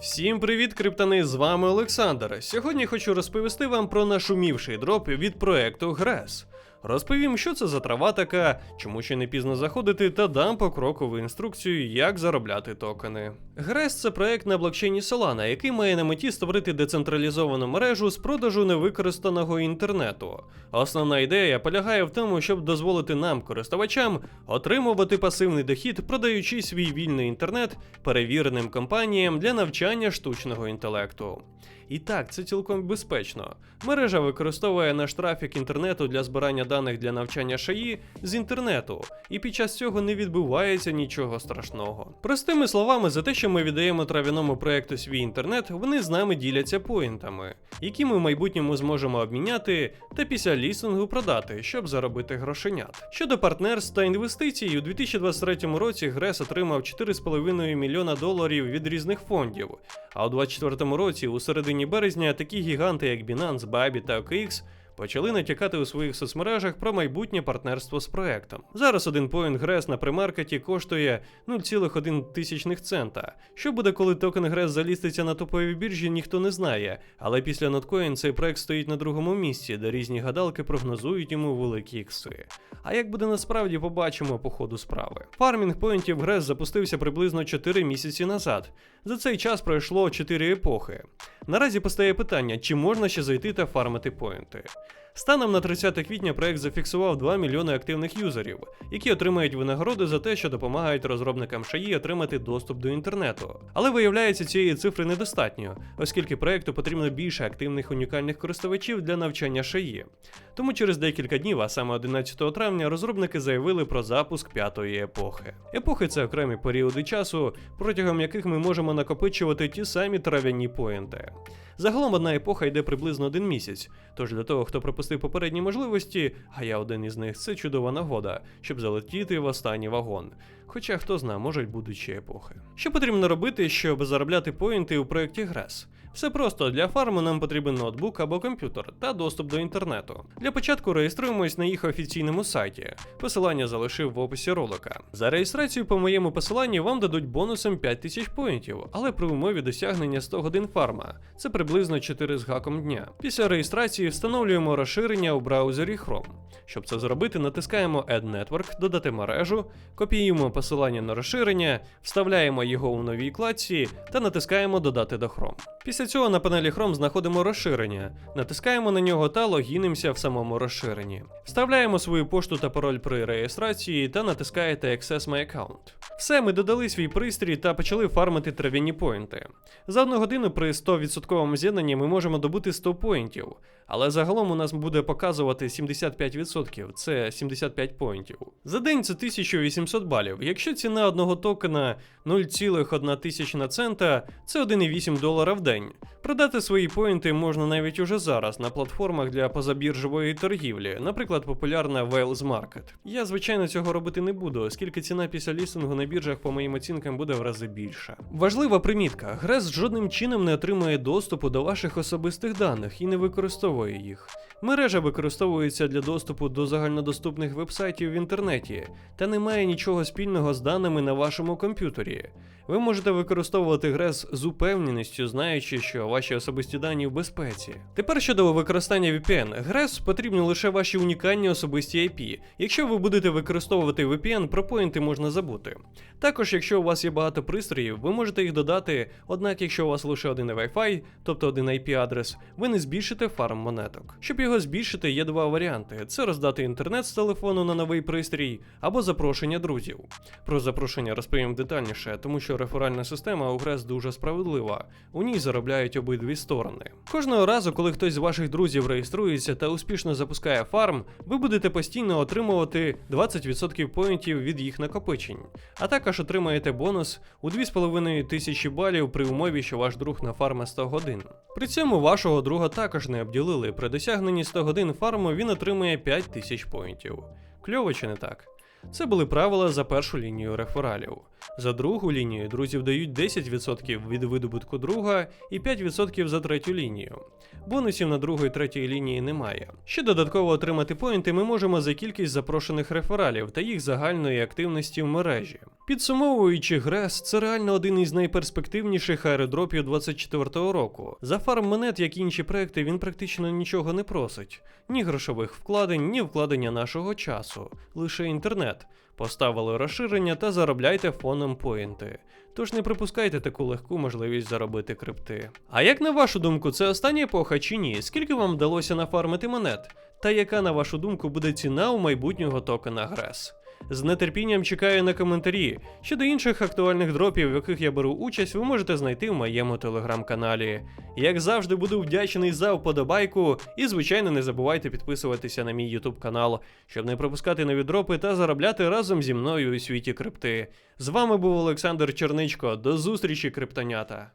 Всім привіт, криптани! З вами Олександр. Сьогодні хочу розповісти вам про нашумівший дроп від проекту Грес. Розповім, що це за трава така, чому ще не пізно заходити, та дам покрокову інструкцію, як заробляти токени. Грес це проект на блокчейні Solana, який має на меті створити децентралізовану мережу з продажу невикористаного інтернету. Основна ідея полягає в тому, щоб дозволити нам, користувачам, отримувати пасивний дохід, продаючи свій вільний інтернет перевіреним компаніям для навчання штучного інтелекту. І так, це цілком безпечно. Мережа використовує наш трафік інтернету для збирання даних для навчання шаї з інтернету, і під час цього не відбувається нічого страшного. Простими словами, за те, що ми віддаємо трав'яному проекту свій інтернет, вони з нами діляться поінтами, які ми в майбутньому зможемо обміняти та після лістингу продати, щоб заробити грошенят. Щодо партнерств та інвестицій, у 2023 році Грес отримав 4,5 мільйона доларів від різних фондів. А у 2024 році, у середині березня, такі гіганти, як Binance, Bybit та OKX, почали натякати у своїх соцмережах про майбутнє партнерство з проектом. Зараз один поінт Грес на примаркеті коштує 0,1 тисячних цента. Що буде, коли токен Грес заліститься на топовій біржі, ніхто не знає. Але після Notcoin цей проект стоїть на другому місці, де різні гадалки прогнозують йому великі ікси. А як буде насправді, побачимо по ходу справи. Фармінг поінтів Грес запустився приблизно 4 місяці назад. За цей час пройшло 4 епохи. Наразі постає питання, чи можна ще зайти та фармити поінти. Станом на 30 квітня проект зафіксував 2 мільйони активних юзерів, які отримають винагороди за те, що допомагають розробникам шаї отримати доступ до інтернету. Але виявляється, цієї цифри недостатньо, оскільки проекту потрібно більше активних унікальних користувачів для навчання шаї. Тому через декілька днів, а саме 11 травня, розробники заявили про запуск п'ятої епохи. Епохи це окремі періоди часу, протягом яких ми можемо накопичувати ті самі трав'яні поінти. Загалом одна епоха йде приблизно один місяць, тож для того, хто пропустив попередні можливості, а я один із них, це чудова нагода, щоб залетіти в останній вагон. Хоча хто зна, можуть будуть епохи. Що потрібно робити, щоб заробляти поінти у проєкті Грес? Все просто для фарму нам потрібен ноутбук або комп'ютер та доступ до інтернету. Для початку реєструємось на їх офіційному сайті. Посилання залишив в описі ролика. За реєстрацію по моєму посиланню вам дадуть бонусом 5000 поінтів, але при умові досягнення 100 годин фарма. Це приблизно 4 з гаком дня. Після реєстрації встановлюємо розширення у браузері Chrome. Щоб це зробити, натискаємо Add Network, додати мережу, копіюємо посилання на розширення, вставляємо його у новій кладці та натискаємо Додати до Chrome. Після цього на панелі Chrome знаходимо розширення, натискаємо на нього та логінимося в самому розширенні. Вставляємо свою пошту та пароль при реєстрації та натискаєте Access My Account. Все, ми додали свій пристрій та почали фармити трав'яні поінти. За одну годину при 100% з'єднанні ми можемо добути 100 поінтів, але загалом у нас буде показувати 75%, це 75 поінтів. За день це 1800 балів. Якщо ціна одного токена 0,1 тисячна цента, це 1,8 долара в день. Продати свої поінти можна навіть уже зараз на платформах для позабіржової торгівлі, наприклад, популярна Wales Market. Я, звичайно, цього робити не буду, оскільки ціна після лістингу на біржах, по моїм оцінкам, буде в рази більша. Важлива примітка: Грес жодним чином не отримує доступу до ваших особистих даних і не використовує їх. Мережа використовується для доступу до загальнодоступних вебсайтів в інтернеті та не має нічого спільного з даними на вашому комп'ютері. Ви можете використовувати Грес з упевненістю, знаючи, що ваші особисті дані в безпеці. Тепер щодо використання VPN, Грес потрібні лише ваші унікальні особисті IP. Якщо ви будете використовувати VPN, про поінти можна забути. Також, якщо у вас є багато пристроїв, ви можете їх додати, однак, якщо у вас лише один Wi-Fi, тобто один IP-адрес, ви не збільшите фарм монеток. Щоб його збільшити, є два варіанти: це роздати інтернет з телефону на новий пристрій або запрошення друзів. Про запрошення розповім детальніше, тому що реферальна система у Грес дуже справедлива. У ній заробляють обидві сторони. Кожного разу, коли хтось з ваших друзів реєструється та успішно запускає фарм, ви будете постійно отримувати 20% поінтів від їх накопичень, а також отримаєте бонус у 2,5 тисячі балів при умові, що ваш друг нафарме 100 годин. При цьому вашого друга також не обділили. При досягненні 100 годин фарму він отримує 5 тисяч поінтів. Кльово чи не так? Це були правила за першу лінію рефералів. За другу лінію друзів дають 10% від видобутку друга і 5% за третю лінію. Бонусів на другу і третій лінії немає. Ще додатково отримати поінти ми можемо за кількість запрошених рефералів та їх загальної активності в мережі. Підсумовуючи, Грес це реально один із найперспективніших аеродропів 24-го року. За фарм монет, як і інші проекти, він практично нічого не просить: ні грошових вкладень, ні вкладення нашого часу, лише інтернет. Поставили розширення та заробляйте фоном поінти. Тож не припускайте таку легку можливість заробити крипти. А як на вашу думку, це остання епоха чи ні? Скільки вам вдалося нафармити монет? Та яка, на вашу думку, буде ціна у майбутнього токена Грес? З нетерпінням чекаю на коментарі. Щодо інших актуальних дропів, в яких я беру участь, ви можете знайти в моєму телеграм-каналі. Як завжди, буду вдячний за вподобайку, і, звичайно, не забувайте підписуватися на мій YouTube канал, щоб не пропускати нові дропи та заробляти разом зі мною у світі крипти. З вами був Олександр Черничко. До зустрічі, криптонята!